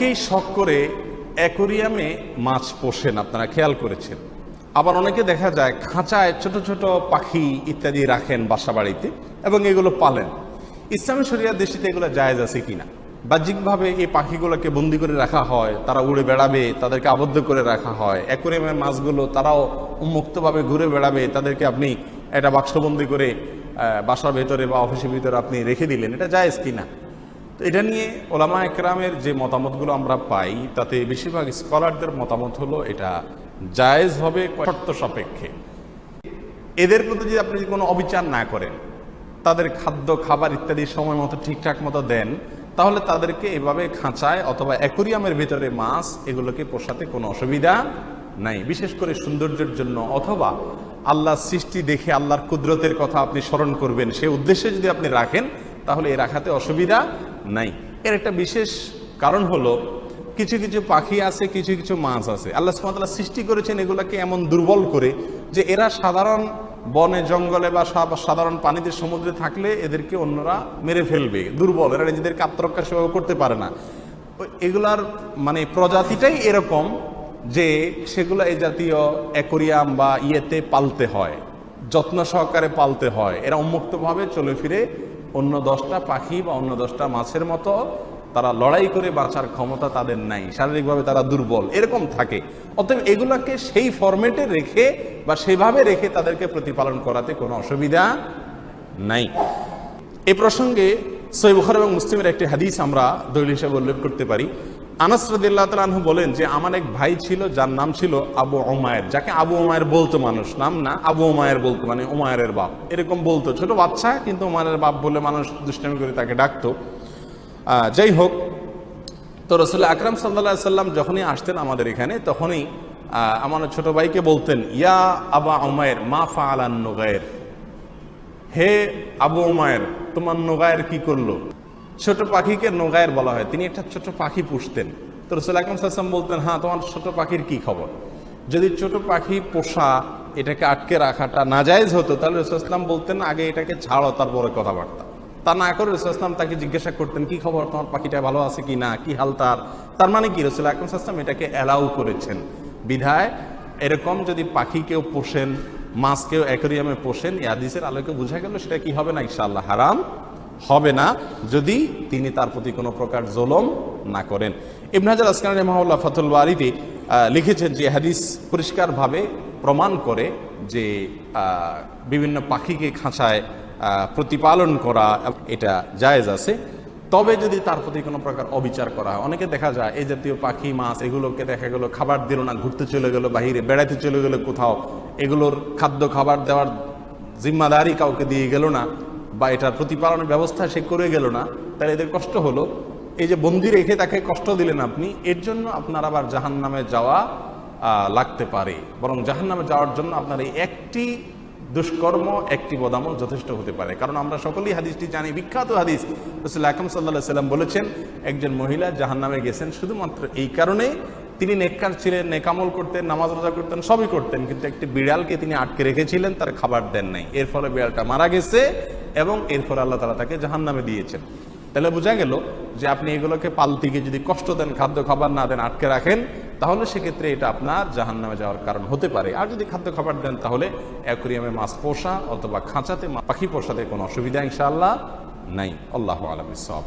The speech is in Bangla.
অনেকেই শখ করে অ্যাকোরিয়ামে মাছ পোষেন, আপনারা খেয়াল করেছেন। আবার অনেকে দেখা যায় খাঁচায় ছোট ছোট পাখি ইত্যাদি রাখেন বাসা বাড়িতে এবং এগুলো পালেন। ইসলামী শরিয়ার দেশিতে এগুলো জায়েজ আছে কিনা? বাহ্যিকভাবে এই পাখিগুলোকে বন্দি করে রাখা হয়, তারা উড়ে বেড়াবে, তাদেরকে আবদ্ধ করে রাখা হয়। অ্যাকোরিয়ামের মাছগুলো তারাও উন্মুক্তভাবে ঘুরে বেড়াবে, তাদেরকে আপনি একটা বাক্সবন্দি করে বাসার ভেতরে বা অফিসের ভিতরে আপনি রেখে দিলেন। এটা জায়েজ কিনা? তো এটা নিয়ে ওলামা একরামের যে মতামতগুলো আমরা পাই, তাতে বেশিরভাগ স্কলারদের মতামত হলো এটা জায়েজ হবে শর্ত সাপেক্ষে। এদের প্রতি যদি আপনি কোনো অবিচার না করেন, তাদের খাদ্য, খাবার ইত্যাদি সময় মতো ঠিকঠাক মতো দেন, তাহলে তাদেরকে এভাবে খাঁচায় অথবা অ্যাকোরিয়ামের ভিতরে মাছ, এগুলোকে পোষাতে কোনো অসুবিধা নাই। বিশেষ করে সৌন্দর্যের জন্য অথবা আল্লাহর সৃষ্টি দেখে আল্লাহর কুদরতের কথা আপনি স্মরণ করবেন, সে উদ্দেশ্যে যদি আপনি রাখেন, তাহলে এ রাখাতে অসুবিধা। নাই। এর একটা বিশেষ কারণ হলো, কিছু কিছু পাখি আছে, কিছু কিছু মাছ আছে। আল্লাহ সুমাতাল্লাহ সৃষ্টি করেছেন এগুলাকে এমন দুর্বল করে যে এরা সাধারণ বনে, জঙ্গলে বা সাধারণ পানিতে সমুদ্রে থাকলে এদেরকে অন্যরা মেরে ফেলবে, দুর্বল। এরা নিজেদেরকে আত্মরক্ষা সেবা করতে পারে না। এগুলার মানে প্রজাতিটাই এরকম যে সেগুলো এই জাতীয় অ্যাকোরিয়াম বা ইয়েতে পালতে হয়, যত্ন সহকারে পালতে হয়। এরা উন্মুক্তভাবে চলে ফিরে অন্য দশটা পাখি বা অন্য দশটা মাছের মতো তারা লড়াই করে বাঁচার ক্ষমতা তাদের নাই। শারীরিকভাবে তারা দুর্বল। এরকম থাকে। অতএব এগুলাকে সেই ফরম্যাটে রেখে বা সেভাবে রেখে তাদেরকে প্রতিপালন করাতে কোনো অসুবিধা নাই। এ প্রসঙ্গে সৈবহর এবং মুসলিমের একটি হাদিস আমরা দলিল হিসাবে উল্লেখ করতে পারি। আনাস রাদিল্লাহ বলেন যে, আমার এক ভাই ছিল, যার নাম ছিল আবু ওমায়ের যাকে আবু ওমায়ের বলতো মানুষ, নাম না, আবু ওমায়ের বলতো মানে ওমায়ের বাপ। এরকম বলতো। ছোট বাচ্চা, কিন্তু ওমায়ের বাপ বলে মানুষ দুষ্টামি করে তাকে ডাকতো। যাই হোক, তো রসুল আকরাম সাল্লা সাল্লাম যখনই আসতেন আমাদের এখানে, তখনই আমার ছোট ভাইকে বলতেন, ইয়া আবা ওমায়ের মা ফা আলান নোগায়ের। হে আবু উমায়ের, তোমার নোগায়ের কি করল? ছোট পাখিকে নোগায়ের বলা হয়। তিনি একটা ছোট পাখি পুষতেন। তো রসুল আকরম সাল্লাম বলতেন হ্যাঁ তোমার ছোট পাখির কি খবর? যদি ছোট পাখি পোষা এটাকে আটকে রাখাটা নাজায়েজ হতো, তাহলে রসুলাম বলতেন, আগে এটাকে ছাড়ো তারপরে কথাবার্তা। তা না করে রসুলাম তাকে জিজ্ঞাসা করতেন, কি খবর? তোমার পাখিটা ভালো আছে কি না? কি হাল তার? তার মানে কি, রসুল আকরম সাল্লাম এটাকে অ্যালাউ করেছেন। বিধায়, এরকম যদি পাখি কেউ পোষেন, মাছ কেউ অ্যাকোরিয়ামে পোষেন ইয়াদিসের আলোকে বোঝা গেল সেটা কি হবে না, ইনশাআল্লাহ, হারাম। হবে না যদি তিনি তার প্রতি কোনো প্রকার জোলম না করেন। ইবন হাজার আসকান রহমাউল্লাহ ফাতুল বাড়িতে লিখেছেন যে হাদিস পরিষ্কারভাবে প্রমাণ করে যে বিভিন্ন পাখিকে খাঁচায় প্রতিপালন করা এটা জায়েজ আছে। তবে যদি তার প্রতি কোনো প্রকার অবিচার করা হয়, অনেকে দেখা যায় এই জাতীয় পাখি, মাছ এগুলোকে দেখা গেলো খাবার দিল না, ঘুরতে চলে গেলো, বাহিরে বেড়াতে চলে গেলো কোথাও, এগুলোর খাদ্য খাবার দেওয়ার জিম্মাদারি কাউকে দিয়ে গেল না। বা এটার প্রতিপালনের ব্যবস্থা সে করে গেল না, তাহলে এদের কষ্ট হলো। এই যে বন্দি রেখে তাকে কষ্ট দিলেন আপনি, এর জন্য আপনার আবার জাহান নামে যাওয়া লাগতে পারে। বরং জাহান নামে যাওয়ার জন্য আপনার এই একটি দুষ্কর্ম, একটি বদামল যথেষ্ট হতে পারে। কারণ আমরা সকলেই হাদিসটি জানি, বিখ্যাত হাদিস। রসুল আকরম সাল্লাহ সাল্লাম বলেছেন, একজন মহিলা জাহান নামে গেছেন শুধুমাত্র এই কারণে, তিনি নেককার ছিলেন, নেকামল করতেন, নামাজ রোজা করতেন, সবই করতেন, কিন্তু একটি বিড়ালকে তিনি আটকে রেখেছিলেন, তার খাবার দেন নাই। এর ফলে বিড়ালটা মারা গেছে এবং এরপর আল্লাহ তালা তাকে জাহান নামে দিয়েছেন। তাহলে বোঝা গেল যে আপনি এগুলোকে পালতিকে যদি কষ্ট দেন, খাদ্য খাবার না দেন, আটকে রাখেন, তাহলে সেক্ষেত্রে এটা আপনার জাহান নামে যাওয়ার কারণ হতে পারে। আর যদি খাদ্য খাবার দেন, তাহলে অ্যাকুরিয়ামে মাছ পোষা অথবা খাঁচাতে পাখি পোষাতে কোনো অসুবিধা ইনশাআল্লাহ নাই। আল্লাহ আলম সব